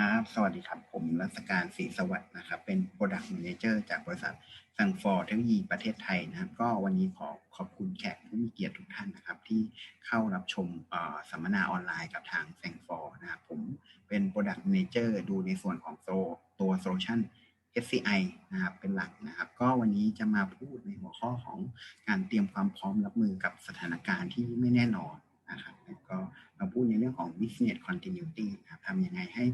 ครับ สวัสดีครับ ผมรัศการศรีสวัสดิ์นะครับ เป็น Product Manager จากบริษัทสังฟอร์เทคโนโลยีประเทศไทยนะครับ ก็วันนี้ขอขอบคุณแขกผู้มีเกียรติทุกท่านนะครับ ที่เข้ารับชมสัมมนาออนไลน์กับทางแซงฟอร์นะครับ ผมเป็น Product Manager ดูในส่วนของโซตัว Solution SCI นะครับเป็นหลักนะครับ ก็วันนี้จะมาพูดในหัวข้อของการเตรียมความพร้อมรับมือกับสถานการณ์ที่ไม่แน่นอน นะครับแล้วก็เราพูดในเรื่องของ business continuity นะครับทำยังไงให้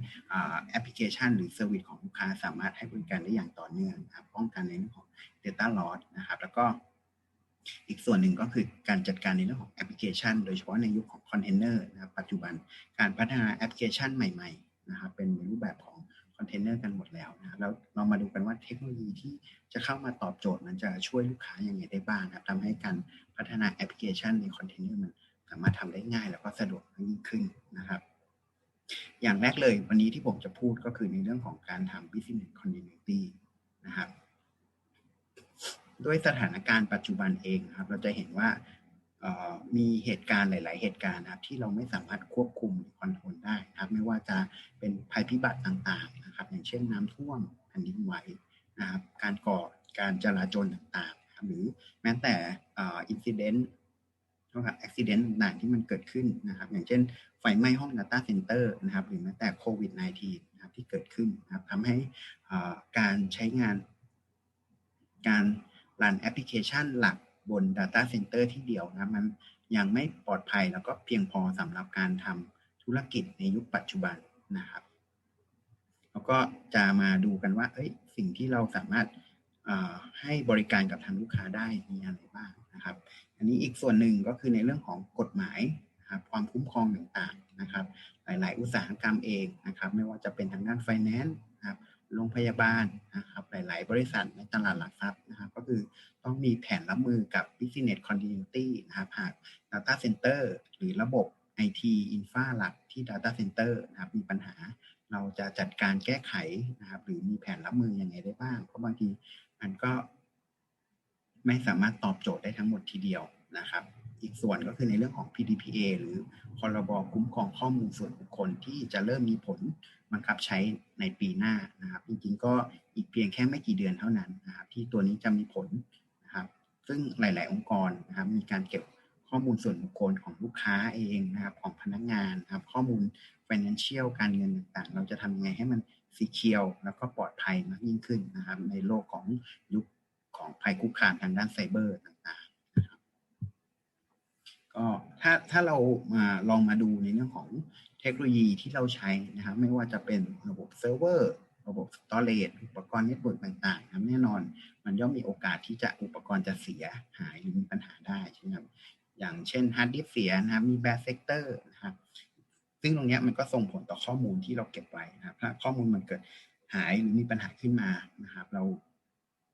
แอปพลิเคชันหรือเซอร์วิสของลูกค้าสามารถให้บริการได้อย่างต่อเนื่องนะครับป้องกันในเรื่องของ data loss นะครับ แล้วก็อีกส่วนหนึ่งก็คือการจัดการในเรื่องของแอปพลิเคชัน โดยเฉพาะในยุคของคอนเทนเนอร์นะครับปัจจุบันการพัฒนาแอปพลิเคชันใหม่ๆนะครับเป็นในรูปแบบของคอนเทนเนอร์กันหมดแล้วนะแล้วเรามาดูกันว่าเทคโนโลยีที่จะเข้ามาตอบโจทย์มันจะช่วยลูกค้ายังไงได้บ้างนะครับทำให้การพัฒนาแอปพลิเคชันในคอนเทนเนอร์มัน สามารถทำได้ง่ายแล้วก็สะดวกยิ่งขึ้นนะครับ อย่างแรกเลยวันนี้ที่ผมจะพูดก็คือในเรื่องของการทำ business continuity นะครับด้วยสถานการณ์ปัจจุบันเองครับ เราจะเห็นว่ามีเหตุการณ์หลาย ๆ เหตุการณ์นะครับ ที่เราไม่สามารถควบคุมหรือคอนโทรลได้นะครับ ไม่ว่าจะเป็นภัยพิบัติต่าง ๆ นะครับ อย่างเช่นน้ำท่วมแผ่นดินไหวนะครับ การก่อการจราจรต่าง ๆ หรือแม้แต่อินซิเดนต์ เท่ากับอุบิเหตุต่างๆที่มันเกิดขึ้นนะครับ อย่างเช่น ไฟไหม้ห้อง Data Center นะครับ หรือแม้แต่โควิด -19 นะครับที่เกิดขึ้นนะครับทำให้การใช้งาน การรันแอปพลิเคชันหลักบน Data Center ที่เดียวนะมันยังไม่ปลอดภัยแล้วก็เพียงพอสำหรับการทำธุรกิจในยุคปัจจุบันนะครับ แล้วก็จะมาดูกันว่าเอ้ยสิ่งที่เราสามารถให้บริการกับทางลูกค้าได้มีอะไรบ้างนะครับ อันนี้อีกส่วนหนึ่งก็คือในเรื่องของกฎหมายครับความคุ้มครองต่างๆนะครับ หลายๆ อุตสาหกรรมเองนะครับ ไม่ว่าจะเป็นทางด้านไฟแนนซ์นะครับโรงพยาบาลนะครับหลาย ๆ บริษัทในตลาดหลักทรัพย์นะครับ ก็คือต้องมีแผนรับมือกับ business continuity นะครับหาก data center หรือระบบ IT infra หลักที่ data center นะครับมีปัญหาเราจะจัดการแก้ไขนะครับ หรือมีแผนรับมืออยังไงได้บ้าง เพราะบางทีมันก็ ไม่สามารถตอบโจทย์ได้ทั้งหมดทีเดียวนะครับ อีกส่วนก็คือในเรื่องของ PDPA หรือพรบคุ้มครองข้อมูลส่วนบุคคลที่จะเริ่มมีผลบังคับใช้ในปีหน้านะครับ จริงๆก็อีกเพียงแค่ไม่กี่เดือนเท่านั้นนะครับ ที่ตัวนี้จะมีผลนะครับ ซึ่งหลาย ๆ องค์กรนะครับ มีการเก็บข้อมูลส่วนบุคคลของลูกค้าเองนะครับ ของพนักงานนะครับ ข้อมูล financial การเงินต่างๆ เราจะทำยังไงให้มันสีเคียวแล้วก็ปลอดภัยมากยิ่งขึ้นนะครับ ในโลกของยุค ของภัยคุกคามทางด้านไซเบอร์ต่างๆนะครับก็ถ้าถ้าเรามาลองมาดูในเรื่องของเทคโนโลยีที่เราใช้นะครับไม่ว่าจะเป็นระบบเซิร์ฟเวอร์ระบบสตอเรจอุปกรณ์เน็ตเวิร์กต่างๆนะแน่นอน มันย่อมมีโอกาสที่จะอุปกรณ์จะเสียหายหรือมีปัญหาได้ใช่ไหมครับอย่างเช่นฮาร์ดดิสเสียนะครับมีแบดเซกเตอร์นะครับซึ่งตรงนี้มันก็ส่งผลต่อข้อมูลที่เราเก็บไว้นะครับถ้าข้อมูลมันเกิดหายหรือมีปัญหาขึ้นมานะครับ เรา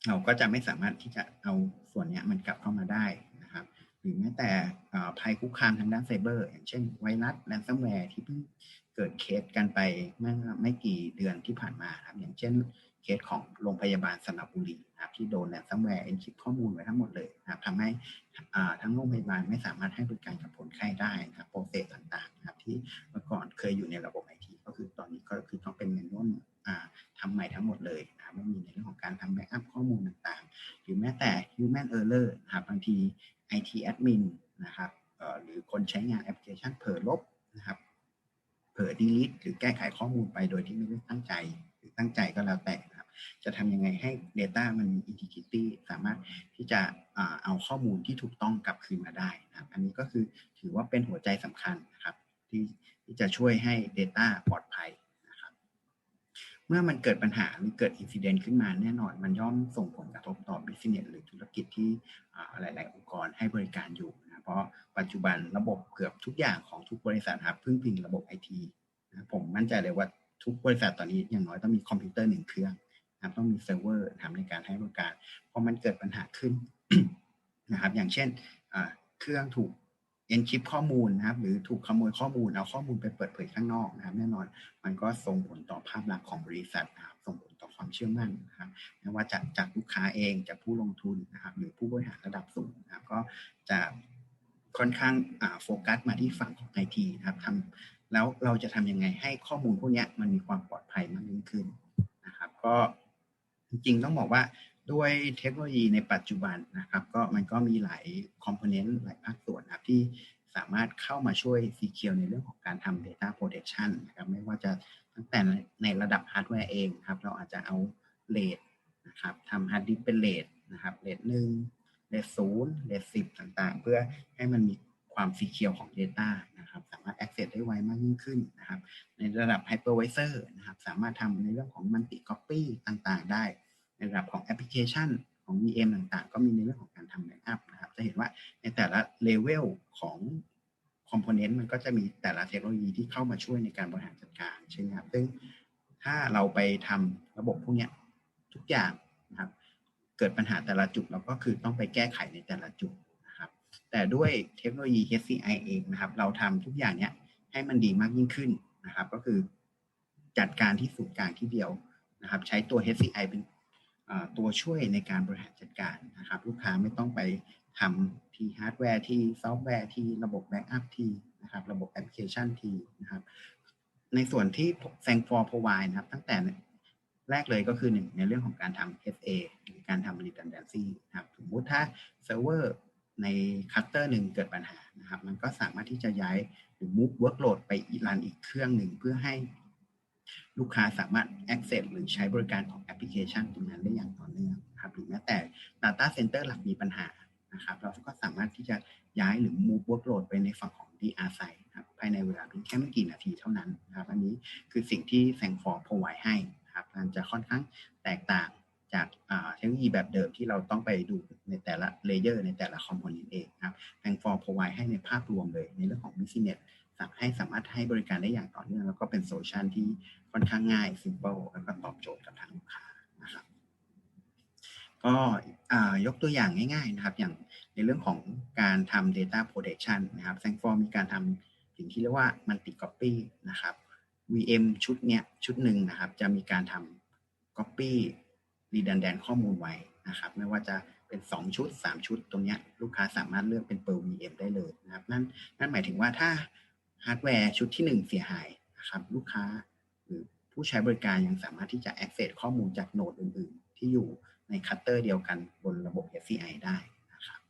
เราก็จะไม่สามารถที่จะเอาส่วนนี้มันกลับเข้ามาได้นะครับ หรือแม้แต่ภัยคุกคามทางด้านไซเบอร์ อย่างเช่นไวรัสแรนซัมแวร์ที่เพิ่งเกิดเคสกันไปเมื่อไม่กี่เดือนที่ผ่านมาครับ อย่างเช่นเคสของโรงพยาบาลสระบุรีนะครับที่โดนแรนซัมแวร์เอ็นคริปข้อมูลไว้ทั้งหมดเลยนะครับทำให้ทั้งโรงพยาบาลไม่สามารถให้บริการกับคนไข้ได้นะครับโปรเซสต่างๆนะครับที่เมื่อก่อนเคยอยู่ในระบบไอทีก็คือตอนนี้ก็คือต้องเป็นเมนูทำใหม่ทั้งหมดเลยนะครับไม่มีในเรื่องของการทำแบ็กอัพข้อมูล ม้แต่ human error ครับบางที IT admin นะครับหรือคนใช้งานแอปพลิเคชันเผลอลบนะครับเผลอ delete หรือแก้ไขข้อมูลไปโดยที่ไม่ได้ตั้งใจ หรือตั้งใจก็แล้วแต่นะครับ จะทำยังไงให้ Data มันมี integrity สามารถที่จะเอาข้อมูลที่ถูกต้องกลับคืนมาได้นะครับ อันนี้ก็คือถือว่าเป็นหัวใจสำคัญนะครับที่ที่จะช่วยให้ Data ปลอดภัย เมื่อมันเกิดปัญหาหรือเกิดอินซิเดนต์ขึ้นมาแน่นอน มันย่อมส่งผลกระทบต่อบิสเนสหรือธุรกิจที่หลาย ๆ องค์กรให้บริการอยู่นะเพราะปัจจุบันระบบเกือบทุกอย่างของทุกบริษัทครับพึ่งพิงระบบไอทีนะผมมั่นใจเลยว่าทุกบริษัทตอนนี้อย่างน้อยต้องมีคอมพิวเตอร์หนึ่งเครื่องนะต้องมีเซิร์ฟเวอร์ทำในการให้บริการพอมันเกิดปัญหาขึ้นนะครับอย่างเช่นเครื่องถูก อนคริปข้อมูลนะครับหรือถูกขโมยข้อมูลเอาข้อมูลไปเปิดเผยข้างนอกนะครับ แน่นอนมันก็ส่งผลต่อภาพลักษณ์ของบริษัทนะครับส่งผลต่อความเชื่อมั่นนะครับไม่ว่าจากจากลูกค้าเองจากผู้ลงทุนนะครับ หรือผู้บริหารระดับสูงนะครับ ก็จะค่อนข้างโฟกัสมาที่ฝั่งของไอทีนะครับทำแล้วเราจะทำยังไงให้ข้อมูลพวกนี้มันมีความปลอดภัยมากยิ่งขึ้นนะครับ ก็จริงๆต้องบอกว่าด้วยเทคโนโลยีในปัจจุบันนะครับ ก็มันก็มีหลายคอมโพเนนต์หลายภาคส่วน ที่สามารถเข้ามาช่วย Secure ในเรื่องของการทำ Data Protection นะครับไม่ว่าจะตั้งแต่ในระดับฮาร์ดแวร์เองครับเราอาจจะเอาเลทนะครับทำฮาร์ดดิสเป็นเลทนะครับเลทหนึ่งเลทศูนย์เลทสิบต่างๆ เพื่อให้มันมีความซีเคียวของ Data นะครับสามารถ access ได้ไวมากยิ่งขึ้นนะครับในระดับ Hypervisor นะครับสามารถทำในเรื่องของ Multi Copy ต่างๆ ได้ ในระดับของแอปพลิเคชัน ของ VM ต่างๆ ก็มีในเรื่องของการทำแบ็กอัพนะครับ จะเห็นว่าในแต่ละเลเวลของคอมโพเนนต์มันก็จะมีแต่ละเทคโนโลยีที่เข้ามาช่วยในการบริหารจัดการใช่ไหมครับ ซึ่งถ้าเราไปทำระบบพวกนี้ทุกอย่างนะครับ เกิดปัญหาแต่ละจุดเราก็คือต้องไปแก้ไขในแต่ละจุดนะครับ แต่ด้วยเทคโนโลยี HCI เองนะครับ เราทำทุกอย่างเนี้ยให้มันดีมากยิ่งขึ้นนะครับ ก็คือจัดการที่ศูนย์กลางที่เดียวนะครับ ใช้ตัว HCI เป็น ตัวช่วยในการบริหารจัดการนะครับ ลูกค้าไม่ต้องไปทำที่ฮาร์ดแวร์ที่ซอฟต์แวร์ที่ระบบแบ็กอัพที่นะครับระบบแอปพลิเคชันที่นะครับ ในส่วนที่แซงฟอร์พ provide นะครับ ตั้งแต่แรกเลยก็คือหนึ่งในเรื่องของการทำ SA หรือการทำ redundancy นะครับสมมติถ้าเซิร์ฟเวอร์ในคัตเตอร์หนึ่งเกิดปัญหานะครับ มันก็สามารถที่จะย้ายหรือ move workload ไปอีรันอีกเครื่องหนึ่งเพื่อให้ ลูกค้าสามารถ access หรือใช้บริการของแอปพลิเคชันตรงนั้นได้อย่างต่อเนื่องครับหรือแม้แต่ data center หลักมีปัญหานะครับ เราก็สามารถที่จะย้ายหรือ move workload ไปในฝั่งของ DR side ครับภายในเวลาเพียงแค่ไม่กี่นาทีเท่านั้นนะครับ อันนี้คือสิ่งที่แซงฟอร์พอไวให้ครับมันจะค่อนข้างแตกต่างจากเทคโนโลยีแบบเดิมที่เราต้องไปดูในแต่ละเลเยอร์ในแต่ละคอมโพเนนต์เองครับแซงฟอร์พอไวให้ในภาพรวมเลยในเรื่องของ business ให้สามารถให้บริการได้อย่างต่อเนื่องแล้วก็เป็นโซลูชันที่ค่อนข้างง่าย simple แล้วก็ตอบโจทย์กับทางลูกค้านะครับก็ยกตัวอย่างง่าย ๆนะครับ อย่างในเรื่องของการทำ data protection นะครับ s a n f o r มีการทำสิ่งที่เรียกว่า multi copy นะครับ VM ชุดเนี้ยชุดหนึ่งนะครับ จะมีการทำ copy redundant ข้อมูลไว้นะครับ ไม่ว่าจะเป็น 2 ชุด 3 ชุดตรงเนี้ยลูกค้าสามารถเลือกเป็น per VM ได้เลยนะครับ นั่นนั่นหมายถึงว่าถ้า ฮาร์ดแวร์ชุดที่ 1 เสียหายนะครับลูกค้าหรือผู้ใช้บริการยังสามารถที่จะ access ข้อมูลจากโนดอื่น ๆ ที่อยู่ในคัตเตอร์เดียวกันบนระบบ SCI ได้นะครับ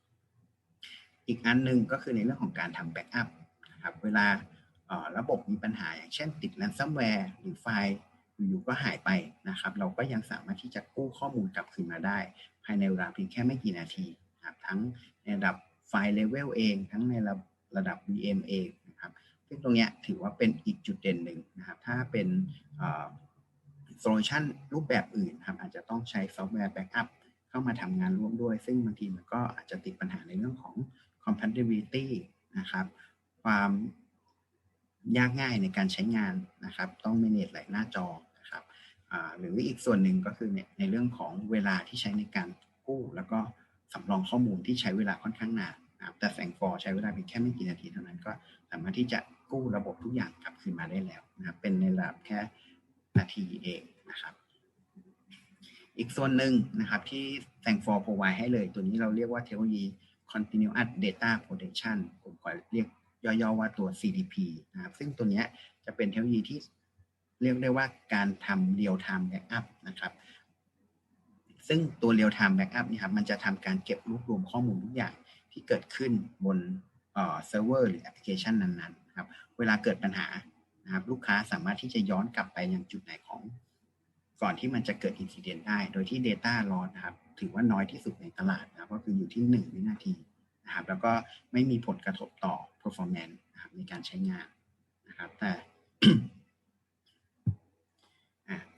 อีกอันหนึ่งก็คือในเรื่องของการทำแบ็กอัพนะครับเวลาระบบมีปัญหาอย่างเช่นติด ransomware หรือไฟล์อยู่ๆก็หายไปนะครับ เราก็ยังสามารถที่จะกู้ข้อมูลกลับคืนมาได้ ภายในเวลาเพียงแค่ไม่กี่นาทีครับทั้งในระดับไฟล์เลเวลเอง ทั้งในระดับ VM เอง ซึ่งตรงนี้ถือว่าเป็นอีกจุดเด่นหนึ่งนะครับถ้าเป็นโซลูชันรูปแบบอื่นครับอาจจะต้องใช้ซอฟต์แวร์แบ็กอัพเข้ามาทำงานร่วมด้วย ซึ่งบางทีมันก็อาจจะติดปัญหาในเรื่องของ compatibility นะครับ ความยากง่ายในการใช้งานนะครับ ต้อง manage หลายหน้าจอนะครับหรืออีกส่วนหนึ่งก็คือในเรื่องของเวลาที่ใช้ในการกู้แล้วก็สำรองข้อมูลที่ใช้เวลาค่อนข้างนานนะครับแต่แสงฟอร์ใช้เวลาเพียงแค่ไม่กี่นาทีเท่านั้นก็สามารถที่จะ กู้ระบบทุกอย่างกลับคืนมาได้แล้วนะครับเป็นในระดับแค่นาทีเองนะครับ อีกส่วนหนึ่งนะครับที่แสงฟอร์พอไวให้เลย ตัวนี้เราเรียกว่าเทคโนโลยี continuous data protection ผมขอเรียกย่อๆว่าตัว CDP นะครับ ซึ่งตัวนี้จะเป็นเทคโนโลยีที่เรียกได้ว่าการทำ real time backup นะครับ ซึ่งตัว real time backup นี่ครับมันจะทำการเก็บรวบรวมข้อมูลทุกอย่างที่เกิดขึ้นบนเซิร์ฟเวอร์หรือแอปพลิเคชันนั้นๆ ครับ เวลาเกิดปัญหานะครับลูกค้าสามารถที่จะย้อนกลับไปยังจุดไหนของ ก่อนที่มันจะเกิดอินซิเดนต์ได้ โดยที่ Data l o s นะครับ ถือว่าน้อยที่สุดในตลาดนะครับก็คืออยู่ที่ 1 วินาทีนะครับ แล้วก็ไม่มีผลกระทบต่อ performance นะครับในการใช้งานนะครับ แต่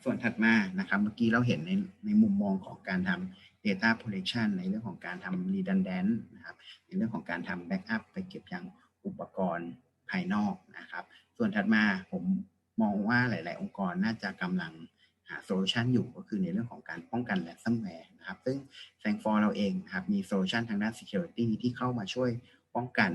ส่วนถัดมานะครับ เมื่อกี้เราเห็นในในมุมมองของการทำ data protection ในเรื่องของการทำ redundant นะครับ ในเรื่องของการทำ backup ไปเก็บยังอุปกรณ์ ภายนอกนะครับ ส่วนถัดมาผมมองว่าหลาย ๆ องค์กรน่าจะกำลังหาโซลูชันอยู่ก็คือในเรื่องของการป้องกันแ a นซัมแวร์นะครับ ซึ่งแซงฟอร์เราเองนะครับมีโซลูชันทางด้าน security ที่เข้ามาช่วยป้องกัน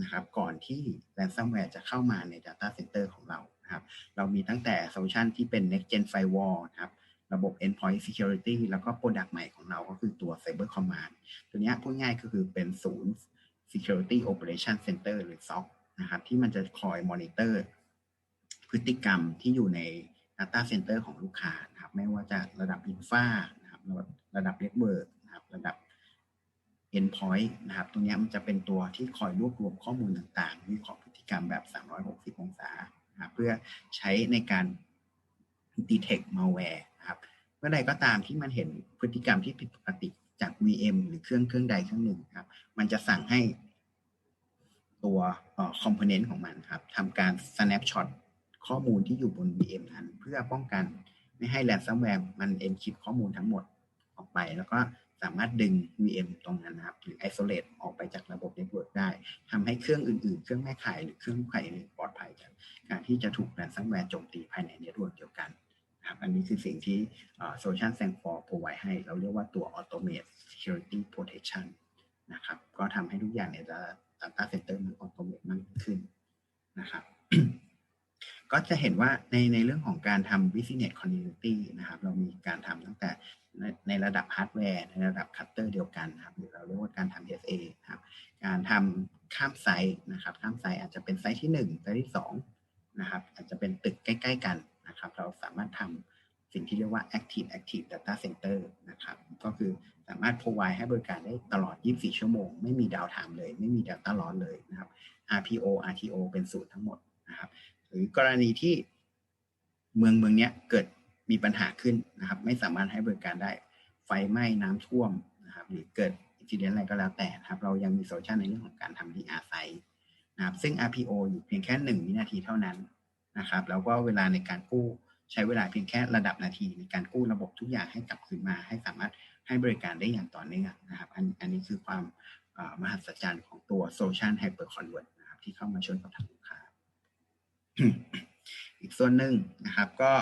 นะครับก่อนที่แ a นซัมแวร์จะเข้ามาใน Data Center ของเรานะครับเรามีตั้งแต่โซลูชันที่เป็น next gen firewall นะครับระบบ endpoint security แล้วก็ product ใหม่ของเราก็คือตัว cyber command ตัวนี้พูดง่ายก็คือเป็นศูนย์ Security Operation Center หรือ SOC นะครับ ที่มันจะคอยมอนิเตอร์ พฤติกรรมที่อยู่ใน Data Center ของลูกค้านะครับ ไม่ว่าจะระดับ Infra นะครับ ระดับ Network นะครับ ระดับ Endpoint นะครับ ตรงนี้มันจะเป็นตัวที่คอยรวบรวมข้อมูลต่างๆวิเคราะห์พฤติกรรมแบบ 360 องศานะครับเพื่อใช้ในการ detect malware นะครับ เมื่อใดก็ตามที่มันเห็นพฤติกรรมที่ผิดปกติจาก VM หรือเครื่องเครื่องใดเครื่องหนึ่งครับ มันจะสั่งให้ ตัวคอมโพเนนต์ของมันครับทำการ snapshot ข้อมูลที่อยู่บน VM นั้น เพื่อป้องกันไม่ให้ ransomware มัน encrypt ข้อมูลทั้งหมดออกไป แล้วก็สามารถดึง VM ตรงนั้นนะครับ หรือ isolate ออกไปจากระบบ network ได้ทำให้เครื่องอื่นๆ เครื่องแม่ข่ายหรือเครื่องข่ายอื่นปลอดภัยจากการที่จะถูก ransomware โจมตีภายใน network เดียวกันครับอันนี้คือสิ่งที่ Solution s a n f o r provide ให้ เราเรียกว่าตัว Automate Security Protection นะครับ ก็ทำให้ทุกอย่างเนี่ยจะ Data Center มัน Automate มากขึ้นนะครับก็จะเห็นว่าในในเรื่องของการทำ Business Continuity นะครับ เรามีการทำตั้งแต่ในในระดับฮาร์ดแวร์ในระดับคัตเตอร์เดียวกันนะครับหรือเราเรียกว่าการทำ SA ครับ การทำข้ามไซต์นะครับ ข้ามไซต์อาจจะเป็นไซต์ที่1ไซต์ที่2นะครับอาจจะเป็นตึกใกล้ๆกันนะครับ เราสามารถทำสิ่งที่เรียกว่า active active data center นะครับ ก็คือามารถ provide ให้บริการได้ตลอด 24 ชั่วโมง ไม่มีดาวไทม์เลย ไม่มี data loss เลยนะครับ RPO RTO เป็นศูนย์ทั้งหมดนะครับ หรือกรณีที่เมืองเมืองเนี้ยเกิดมีปัญหาขึ้นนะครับ ไม่สามารถให้บริการได้ ไฟไหม้น้ำท่วมนะครับ หรือเกิดอินซิเดนอะไรก็แล้วแต่นะครับ เรายังมีโซลูชันในเรื่องของการทำ DR site นะครับ ซึ่ง RPO อยู่เพียงแค่ 1 วินาทีเท่านั้นนะครับ แล้วก็เวลาในการกู้ใช้เวลาเพียงแค่ระดับนาทีในการกู้ระบบทุกอย่างให้กลับคืนมา ให้สามารถ ให้บริการได้อย่างต่อเนื่องนะครับ อันอันนี้คือความมหัศจรรย์ของตัว Solution Hyper Convert นะครับที่เข้ามาช่วยกับทางลูกค้า อีกส่วนหนึ่งนะครับ ก็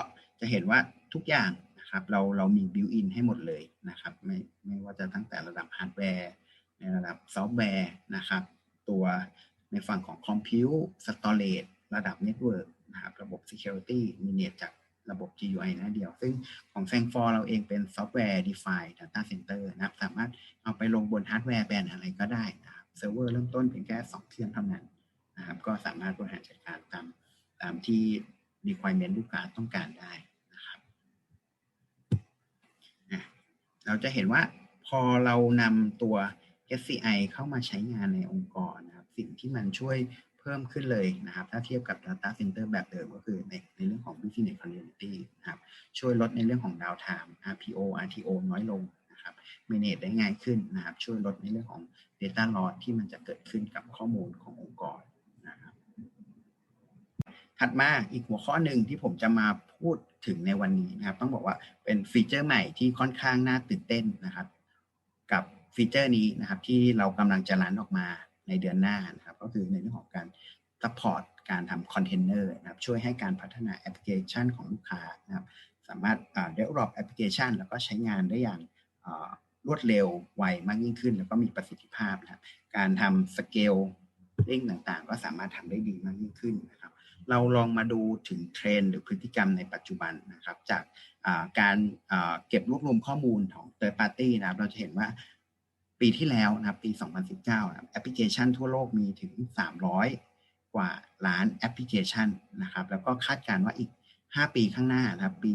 จะเห็นว่าทุกอย่างนะครับเราเรามีบิวอินให้หมดเลยนะครับไม่ไม่ว่าจะตั้งแต่ระดับฮาร์ดแวร์ในระดับซอฟต์แวร์นะครับ ตัวในฝั่งของคอมพิวต์สตอเรจระดับเน็ตเวิร์กนะครับระบบ Security มีเนตจาก ระบบ GUI หน้าเดียว ซึ่งของแซงฟอร์เราเองเป็นซอฟต์แวร์ Defined Data Center นะครับ สามารถเอาไปลงบนฮาร์ดแวร์แบรนด์อะไรก็ได้นะครับเซิร์ฟเวอร์เริ่มต้นเพียงแค่ 2 เครื่องเท่านั้นนะครับ ก็สามารถบริหารจัดการตามตามที่ requirement ลูกค้าต้องการได้นะครับเราจะเห็นว่าพอเรานำตัว SCI เข้ามาใช้งานในองค์กรนะครับ สิ่งที่มันช่วย เพิ่มขึ้นเลยนะครับ ถ้าเทียบกับ Data Center แบบเดิมก็คือในในเรื่องของ Business Continuity นะครับ ช่วยลดในเรื่องของ downtime RPO RTO น้อยลงนะครับ manage ได้ง่ายขึ้นนะครับ ช่วยลดในเรื่องของ data loss ที่มันจะเกิดขึ้นกับข้อมูลขององค์กรนะครับ ถัดมาอีกหัวข้อหนึ่งที่ผมจะมาพูดถึงในวันนี้นะครับ ต้องบอกว่าเป็นฟีเจอร์ใหม่ที่ค่อนข้างน่าตื่นเต้นนะครับ กับฟีเจอร์นี้นะครับที่เรากำลังจะรันออกมา ในเดือนหน้านะครับก็คือในเรื่องของการ support การทำคอนเทนเนอร์นะครับช่วยให้การพัฒนาแอปพลิเคชันของลูกค้านะครับสามารถ develop แอปพลิเคชัน แล้วก็ใช้งานได้อย่างรวดเร็วไวมากยิ่งขึ้น แล้วก็มีประสิทธิภาพนะครับการทำสเกลลิงต่างๆ ก็สามารถทำได้ดีมากยิ่งขึ้นนะครับเราลองมาดูถึงเทรนหรือพฤติกรรมในปัจจุบันนะครับจากการเก็บรวบรวมข้อมูลของ third party นะครับเราจะเห็นว่า ปีที่แล้วนะครับปี 2019นะแอปพลิเคชันทั่วโลกมีถึง 300 กว่าล้านแอปพลิเคชันนะครับ แล้วก็คาดการณ์ว่าอีก 5 ปีข้างหน้านะครับ ปี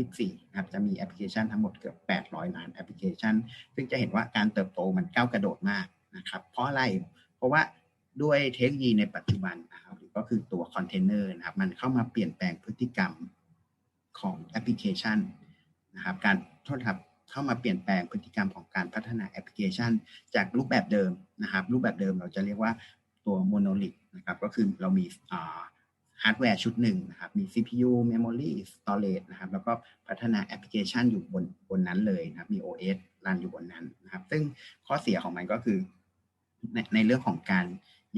2024 นะครับ จะมีแอปพลิเคชันทั้งหมดเกือบ 800 ล้านแอปพลิเคชัน ซึ่งจะเห็นว่าการเติบโตมันก้าวกระโดดมากนะครับ เพราะอะไร เพราะว่าด้วยเทคโนโลยีในปัจจุบันนะครับก็คือตัวคอนเทนเนอร์นะครับ มันเข้ามาเปลี่ยนแปลงพฤติกรรมของแอปพลิเคชันนะครับ การโทษครับ เข้ามาเปลี่ยนแปลงพฤติกรรมของการพัฒนาแอปพลิเคชัน จากรูปแบบเดิมนะครับ รูปแบบเดิมเราจะเรียกว่าตัวโมโนลิทนะครับก็คือเรามีฮาร์ดแวร์ชุดหนึ่งนะครับ มี CPU Memory Storage นะครับ แล้วก็พัฒนาแอปพลิเคชันอยู่บนบนนั้นเลยนะครับ มี OS รันอยู่บนนั้นนะครับ ซึ่งข้อเสียของมันก็คือในในเรื่องของการ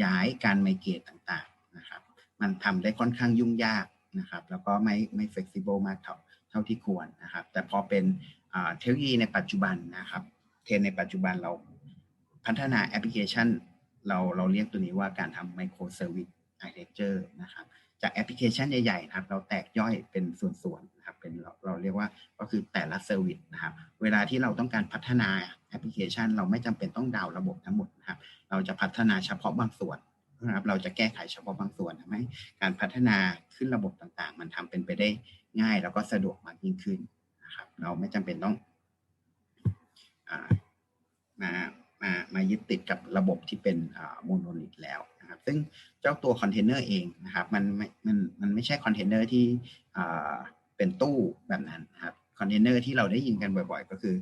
ย้ายการไมเกตต่างๆนะครับ มันทำได้ค่อนข้างยุ่งยากนะครับ แล้วก็ไม่ไม่ flexible มากเท่าเท่าที่ควรนะครับ แต่พอเป็น เทคโนโลยีในปัจจุบันนะครับเทรนในปัจจุบันเราพัฒนาแอปพลิเคชัน เราเราเรียกตัวนี้ว่าการทำ micro service architecture นะครับจากแอปพลิเคชันใหญ่ๆนะครับ เราแตกย่อยเป็นส่วนๆนะครับเป็นเราเรียกว่าก็คือแต่ละเซอร์วิสนะครับ เวลาที่เราต้องการพัฒนาแอปพลิเคชัน เราไม่จำเป็นต้องดาวน์ระบบทั้งหมดนะครับ เราจะพัฒนาเฉพาะบางส่วนนะครับ เราจะแก้ไขเฉพาะบางส่วนทำให้การพัฒนาขึ้นระบบต่างๆ มันทำเป็นไปได้ง่ายแล้วก็สะดวกมากยิ่งขึ้น นะครับ เราไม่จำเป็นต้องมามามายึดติดกับระบบที่เป็นโมโนลิทแล้วนะครับ ซึ่งเจ้าตัวคอนเทนเนอร์เองนะครับ มันไม่มันมันไม่ใช่คอนเทนเนอร์ที่เป็นตู้แบบนั้นนะครับคอนเทนเนอร์ที่เราได้ยินกันบ่อยๆ ก็คือ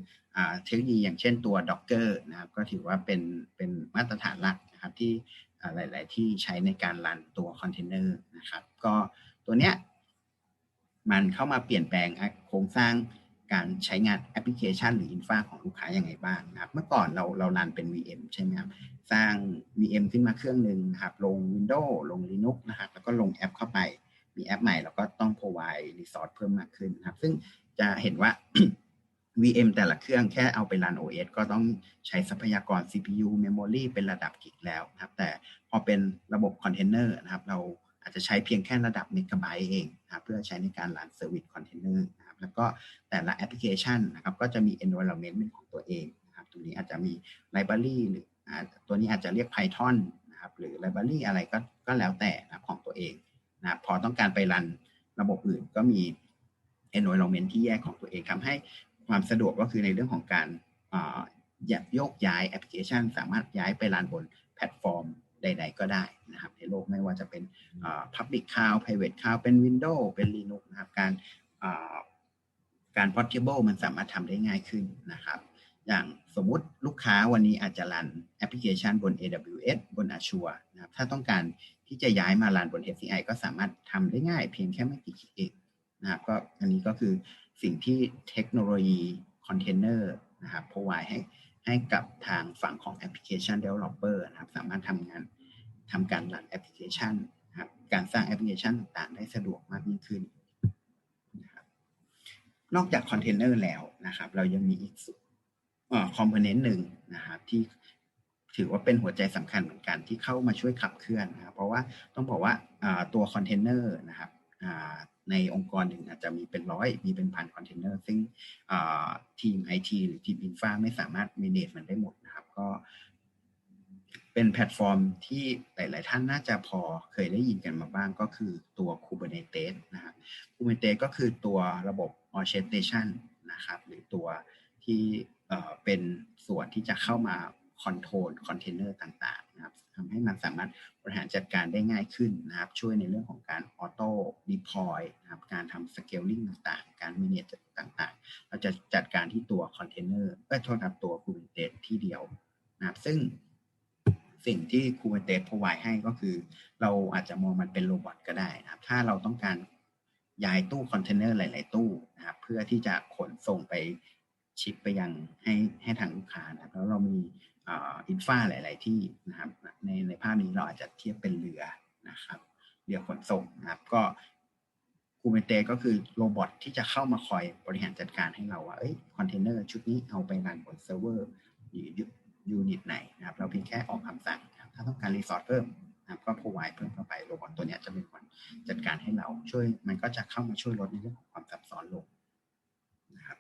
เทคโนโลยีอย่างเช่นตัว Docker นะครับ ก็ถือว่าเป็นเป็นมาตรฐานหลักนะครับที่หลาย ๆ ที่ใช้ในการรันตัวคอนเทนเนอร์นะครับ ก็ตัวเนี้ย มันเข้ามาเปลี่ยนแปลงโครงสร้างการใช้งานแอปพลิเคชันหรืออินฟาของลูกค้ายังไงบ้างนะครับ เมื่อก่อนเราเรารันเป็น VM ใช่ไหมครับ สร้าง VM ขึ้นมาเครื่องหนึ่งนะครับ ลง Windows ลง Linux นะครับ แล้วก็ลงแอปเข้าไป มีแอปใหม่เราก็ต้อง provide resource เพิ่มมากขึ้นนะครับ ซึ่งจะเห็นว่า VM แต่ละเครื่องแค่เอาไปรัน OS ก็ต้องใช้ทรัพยากร CPU Memory เป็นระดับกิกแล้วนะครับ แต่พอเป็นระบบคอนเทนเนอร์นะครับ เรา อาจจะใช้เพียงแค่ระดับเมกะไบต์เองนะครับเพื่อใช้ในการรันเซอร์วิสคอนเทนเนอร์นะครับแล้วก็แต่ละแอปพลิเคชันนะครับก็จะมี environment เป็นของตัวเองนะครับตรงนี้อาจจะมี library หรือตัวนี้อาจจะเรียก Python นะครับหรือ library อะไรก็ก็แล้วแต่นะของตัวเองนะพอต้องการไปรันระบบอื่นก็มี environment ที่แยกของตัวเองทำให้ความสะดวกก็คือในเรื่องของการโยกย้ายแอปพลิเคชัน สามารถย้ายไปรันบนแพลตฟอร์ม ใด ๆ ก็ได้นะครับในโลกไม่ว่าจะเป็น Public Cloud Private Cloud เป็น Windows เป็น Linux นะครับการการ Portable มันสามารถทำได้ง่ายขึ้นนะครับอย่างสมมุติลูกค้าวันนี้อาจจะรันแอปพลิเคชันบน AWS บน Azure นะครับถ้าต้องการที่จะย้ายมารันบน HCI ก็สามารถทำได้ง่ายเพียงแค่ไม่กี่คลิกเองนะครับก็อันนี้ก็คือสิ่งที่เทคโนโลยีคอนเทนเนอร์นะครับพ r o v i ให้ ให้กับทางฝั่งของแอปพลิเคชัน Developer นะครับสามารถทำงานทำการรันแอปพลิเคชันนะครับการสร้างแอปพลิเคชันต่างๆ ได้สะดวกมากยิ่งขึ้นนะครับนอกจากคอนเทนเนอร์แล้วนะครับ เรายังมีอีกคอมโพเนนต์หนึ่งนะครับที่ถือว่าเป็นหัวใจสำคัญเหมือนกันที่เข้ามาช่วยขับเคลื่อนนะครับเพราะว่าต้องบอกว่าตัวคอนเทนเนอร์นะครับ ในองค์กรหนึ่งอาจจะมีเป็นร้อยมีเป็นพันคอนเทนเนอร์ซึ่งทีมไอทีหรือทีมอินฟาไม่สามารถมีเนจมันได้หมดนะครับ ก็เป็นแพลตฟอร์มที่หลาย ๆ ท่านน่าจะพอเคยได้ยินกันมาบ้างก็คือตัว Kubernetes นะครับ Kubernetes ก็คือตัวระบบ orchestration นะครับ หรือตัวที่เป็นส่วนที่จะเข้ามาคอนโทรลคอนเทนเนอร์ต่างๆ ทำให้มันสามารถบริหารจัดการได้ง่ายขึ้นนะครับ ช่วยในเรื่องของการออโต้ดีพอยนะครับ การทำสเกลลิ่งต่างๆ การมิเนจต่างๆ เราจะจัดการที่ตัวคอนเทนเนอร์เอ้ยโทษครับตัว Kubernetes ที่เดียวนะครับ ซึ่งสิ่งที่ Kubernetes provide ให้ก็คือ เราอาจจะมองมันเป็นโรบอทก็ได้นะครับ ถ้าเราต้องการย้ายตู้คอนเทนเนอร์หลาย ๆ ตู้นะครับ เพื่อที่จะขนส่งไปชิปไปยังให้ให้ทางลูกค้านะครับแล้วเรามี อินฟาหลาย ๆ ที่นะครับในในภาพนี้เราอาจจะเทียบเป็นเรือนะครับเรือขนส่งนะครับก็คูเมเตก็คือโรบอทที่จะเข้ามาคอยบริหารจัดการให้เราว่าเอ้ยคอนเทนเนอร์ชุดนี้เอาไปรันบนเซิร์ฟเวอร์ยูนิตไหนนะครับเราเพียงแค่ออกคำสั่งถ้าต้องการรีซอสเพิ่มนะครับก็พรอไวเพิ่มเข้าไปโรบอทตัวนี้จะเป็นคนจัดการให้เราช่วยมันก็จะเข้ามาช่วยลดในเรื่องของความซับซ้อนลงนะครับ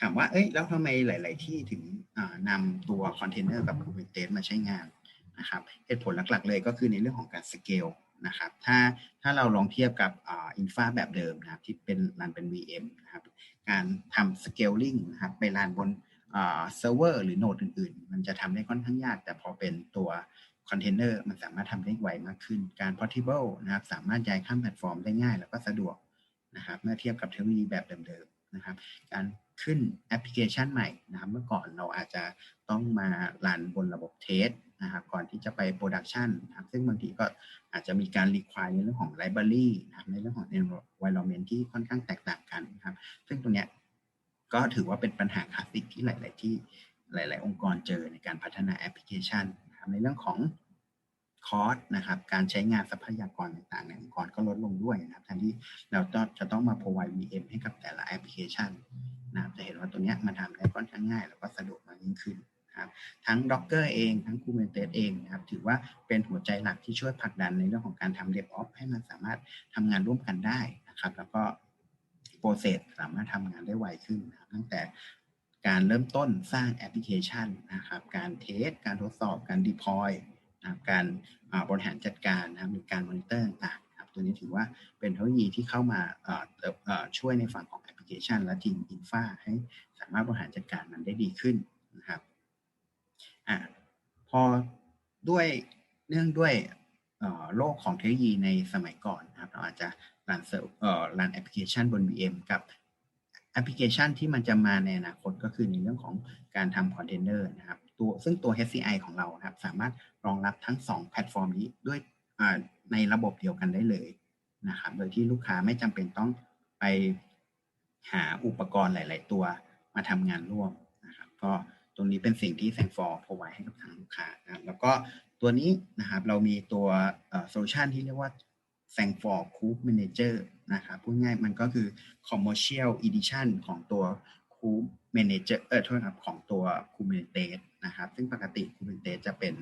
ถามว่า เอ้ย แล้วทำไมหลาย ๆ ที่ถึงนำตัวคอนเทนเนอร์กับ Kubernetes มาใช้งานนะครับเหตุผลหลัก ๆ เลยก็คือในเรื่องของการสเกลนะครับ ถ้าถ้าเราลองเทียบกับอินฟาแบบเดิมนะครับที่เป็นรันเป็น VM นะครับ การทำสเกลลิงนะครับไปรันบนเซิร์ฟเวอร์หรือโนดอื่น ๆ มันจะทำได้ค่อนข้างยาก แต่พอเป็นตัวคอนเทนเนอร์มันสามารถทำได้ไวมากขึ้น การ portable นะครับ สามารถย้ายข้ามแพลตฟอร์มได้ง่าย แล้วก็สะดวกนะครับ เมื่อเทียบกับเทคโนโลยีแบบเดิมๆนะครับ การ ขึ้นแอปพลิเคชันใหม่นะครับเมื่อก่อนเราอาจจะต้องมารันบนระบบเทสนะครับก่อนที่จะไปโปรดักชันนะครับซึ่งบางทีก็อาจจะมีการรีควายในเรื่องของไลบรารีนะครับในเรื่องของ environment ที่ค่อนข้างแตกต่างกันนะครับ ซึ่งตรงเนี้ยก็ถือว่าเป็นปัญหาคลาสสิกที่หลาย ๆ ที่หลาย ๆ องค์กรเจอในการพัฒนาแอปพลิเคชันนะครับในเรื่องของคอสนะครับการใช้งานทรัพยากรต่างๆในองค์กรก็ลดลงด้วยนะครับแทนที่เราจะต้องมา provide VM ให้กับแต่ละแอปพลิเคชัน นะครับจะเห็นว่าตัวนี้มันทำได้ค่อนข้างง่าย แล้วก็สะดวกมากยิ่งขึ้นครับทั้ง Docker เองทั้ง Kubernetes เองนะครับถือว่าเป็นหัวใจหลักที่ช่วยผลักดันในเรื่องของการทำ DevOps ให้มันสามารถทำงานร่วมกันได้นะครับแล้วก็โปรเซสสามารถทำงานได้ไวขึ้นนะครับตั้งแต่การเริ่มต้นสร้างแอปพลิเคชันนะครับการเทส การทดสอบการ deploy นะครับการบริหารจัดการนะครับมีการมอนิเตอร์ต่างๆครับตัวนี้ถือว่าเป็นเทคโนโลยีที่เข้ามาช่วยในฝั่งของแอป เคชันและทีมอินฟาให้สามารถบริหารจัดการมันได้ดีขึ้นนะครับอ่าพอด้วยเนื่องด้วยโลกของเทคโนโลยีในสมัยก่อนนะครับเราอาจจะรันเซิร์ฟรันแอปพลิเคชันบน VM กับแอปพลิเคชันที่มันจะมาในอนาคตก็คือในเรื่องของการทำคอนเทนเนอร์นะครับตัวซึ่งตัว HCI ของเราครับสามารถรองรับทั้ง 2 แพลตฟอร์มนี้ด้วยในระบบเดียวกันได้เลยนะครับโดยที่ลูกค้าไม่จำเป็นต้องไป หาอุปกรณ์หลาย ๆ ตัวมาทำงานร่วมนะครับ ก็ตรงนี้เป็นสิ่งที่แซงฟอร์พอไว้ให้กับทางลูกค้านะครับแล้วก็ตัวนี้นะครับเรามีตัวโซลูชันที่เรียกว่า s a n f o r Kube Manager นะครับพูดง่ายมันก็คือ Commercial Edition ของตัว Kube Manager เออโทษครับของตัว Kubernetes นะครับ ซึ่งปกติ Kubernetes จะเป็น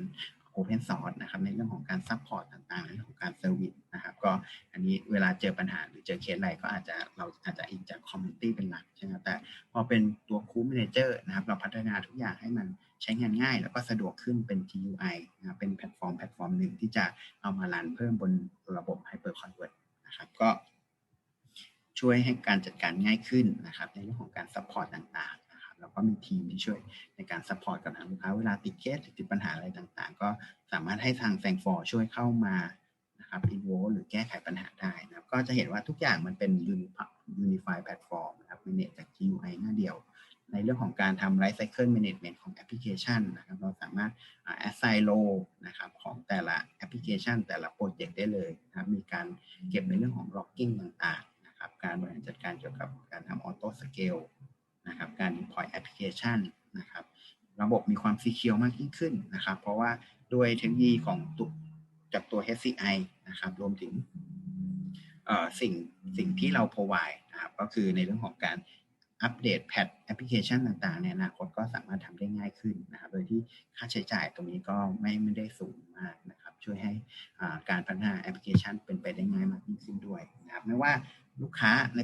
Open Source นะครับในเรื่องของการซัพพอร์ตต่างๆในเรื่องของการเซอร์วิสนะครับก็อันนี้เวลาเจอปัญหาหรือเจอเคสอะไรก็อาจจะเราอาจจะอินจากคอมมูนิตี้เป็นหลักใช่ไหมแต่พอเป็นตัว Kube Manager นะครับเราพัฒนาทุกอย่างให้มันใช้งานง่าย แล้วก็สะดวกขึ้นเป็น GUI นะครับเป็นแพลตฟอร์มแพลตฟอร์มหนึ่งที่จะเอามารันเพิ่มบนระบบ Hyperconvert นะครับก็ช่วยให้การจัดการง่ายขึ้นนะครับในเรื่องของการซัพพอร์ตต่างๆ แล้วก็มีทีมที่ช่วยในการซัพพอร์ตกับทางลูกค้าเวลาติดเคสติดปัญหาอะไรต่างๆ ก็สามารถให้ทางแซงฟอร์ช่วยเข้ามานะครับอินโวหรือแก้ไขปัญหาได้นะครับ ก็จะเห็นว่าทุกอย่างมันเป็นยูนิฟายแพลตฟอร์มนะครับมีเนตจาก GUI หน้าเดียว ในเรื่องของการทำ Life Cycle Management ของแอปพลิเคชันนะครับ เราสามารถ assign role นะครับของแต่ละแอปพลิเคชัน แต่ละโปรเจกต์ได้เลยนะครับ มีการเก็บในเรื่องของ logging ต่างๆ นะครับ การบริหารจัดการเกี่ยวกับการทำ auto scale นะครับการ deploy application นะครับระบบมีความ secure มากยิ่งขึ้นนะครับ เพราะว่าด้วยเทคโนโลยีของตุจากตัว HCI นะครับรวมถึงสิ่งสิ่งที่เรา provide นะครับก็คือในเรื่องของการอัปเดตแพทแอปพลิเคชันต่างๆในอนาคตก็สามารถทำได้ง่ายขึ้นนะครับโดยที่ค่าใช้จ่ายตรงนี้ก็ไม่ไม่ได้สูงมากนะครับ ช่วยให้การพัฒนาแอปพลิเคชันเป็นไปได้ง่ายมากยิ่งขึ้นด้วยนะครับไม่ว่าลูกค้าใน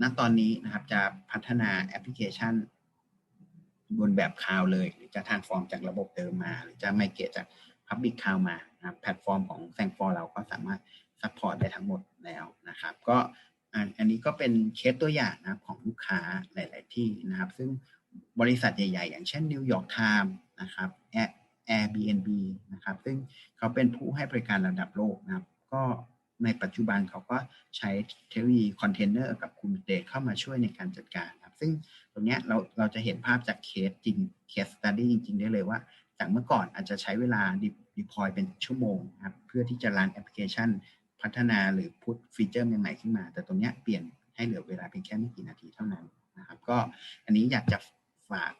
ณตอนนี้นะครับจะพัฒนาแอปพลิเคชัน บนแบบคลาวเลย หรือจะทานฟอร์มจากระบบเดิมมา หรือจะไมเกตจาก Public Cloud มานะครับแพลตฟอร์มของแซงฟอร์เราก็สามารถซัพพอร์ตได้ทั้งหมดแล้วนะครับ ก็อันนี้ก็เป็นเคสตัวอย่างนะครับของลูกค้าหลาย ๆ ที่นะครับ ซึ่งบริษัทใหญ่ ๆ อย่างเช่นนิวยอร์กไทม์นะครับ Airbnb นะครับ ซึ่งเขาเป็นผู้ให้บริการระดับโลกนะครับ ก็ ในปัจจุบันเขาก็ใช้เทคโนโลยีคอนเทนเนอร์กับคูมิเตเข้ามาช่วยในการจัดการครับ ซึ่งตรงนี้เราเราจะเห็นภาพจากเคสจริงเคสสตัดดี้จริง ๆ ได้เลยว่า จากเมื่อก่อนอาจจะใช้เวลาดิพอยเป็นชั่วโมงครับเพื่อที่จะรันแอปพลิเคชัน พัฒนาหรือพุทฟีเจอร์ใหม่ๆขึ้นมา แต่ตรงนี้เปลี่ยนให้เหลือเวลาเพียงแค่ไม่กี่นาทีเท่านั้นนะครับ ก็อันนี้อยากจะฝาก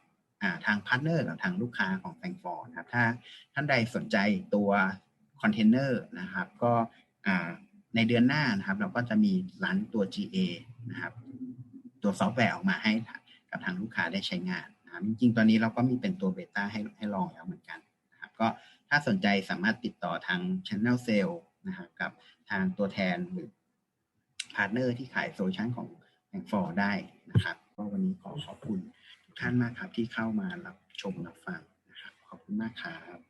ทางพาร์ทเนอร์กับทางลูกค้าของแฟงฟอร์นะครับถ้าท่านใดสนใจตัวคอนเทนเนอร์นะครับ ก็ ในเดือนหน้านะครับ เราก็จะมีร้านตัว GA นะครับ ตัวซอฟต์แวร์ออกมาให้กับทางลูกค้าได้ใช้งานนะครับจริงๆ ตอนนี้เราก็มีเป็นตัวเบต้าให้ให้ลองแล้วเหมือนกันนะครับ ก็ถ้าสนใจสามารถติดต่อทาง Channel Sale นะครับกับทางตัวแทนหรือพาร์ทเนอร์ที่ขายโซลูชันของแองฟอร์ได้นะครับก็วันนี้ขอขอบคุณทุกท่านมากครับที่เข้ามารับชมรับฟังนะครับ ขอบคุณมากครับ